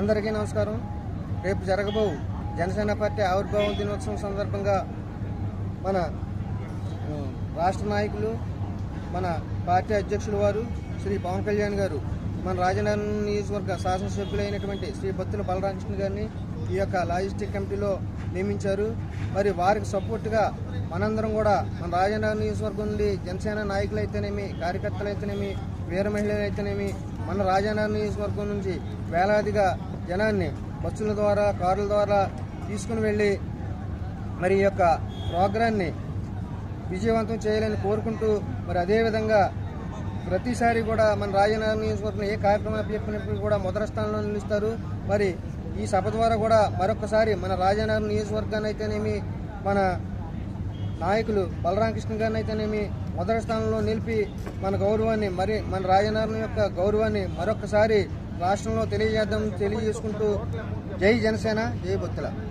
అందరికీ నమస్కారం. రేపు జరగబో జనసేన పార్టీ ఆవిర్భావం దినోత్సవం సందర్భంగా మన రాష్ట్ర నాయకులు మన పార్టీ అధ్యక్షులు వారు శ్రీ పవన్ కళ్యాణ్ గారు మన రాజనగరం నియోజకవర్గ శాసనసభ్యులైనటువంటి శ్రీ బత్తుల బలరామకృష్ణ గారిని ఈ యొక్క లాజిస్టిక్ కమిటీలో నియమించారు. మరి వారికి సపోర్ట్గా మనందరం కూడా మన రాజనగరం నియోజకవర్గం నుండి జనసేన నాయకులైతేనేమి కార్యకర్తలైతేనేమి వీర మహిళలైతేనేమి మన రాజానగర్ నియోజకవర్గం నుంచి వేలాదిగా జనాన్ని బస్సుల ద్వారా కార్ల ద్వారా తీసుకుని వెళ్ళి మరి ఈ యొక్క ప్రోగ్రాన్ని విజయవంతం చేయాలని కోరుకుంటూ మరి అదేవిధంగా ప్రతిసారి కూడా మన రాజనగరం నియోజకవర్గంలో ఏ కార్యక్రమం చెప్పినప్పుడు కూడా మొదటి స్థానంలో నిలుస్తారు. మరి ఈ సభ ద్వారా కూడా మరొకసారి మన రాజనగరం నియోజకవర్గాన్ని అయితేనేమి మన నాయకులు బలరామకృష్ణ గారిని అయితేనేమి మొదటి స్థానంలో నిలిపి మన గౌరవాన్ని మరి మన రాజనారాయణ యొక్క గౌరవాన్ని మరొకసారి రాష్ట్రంలో తెలియజేద్దాం తెలియజేసుకుంటూ జై జనసేన జై బొత్తుల.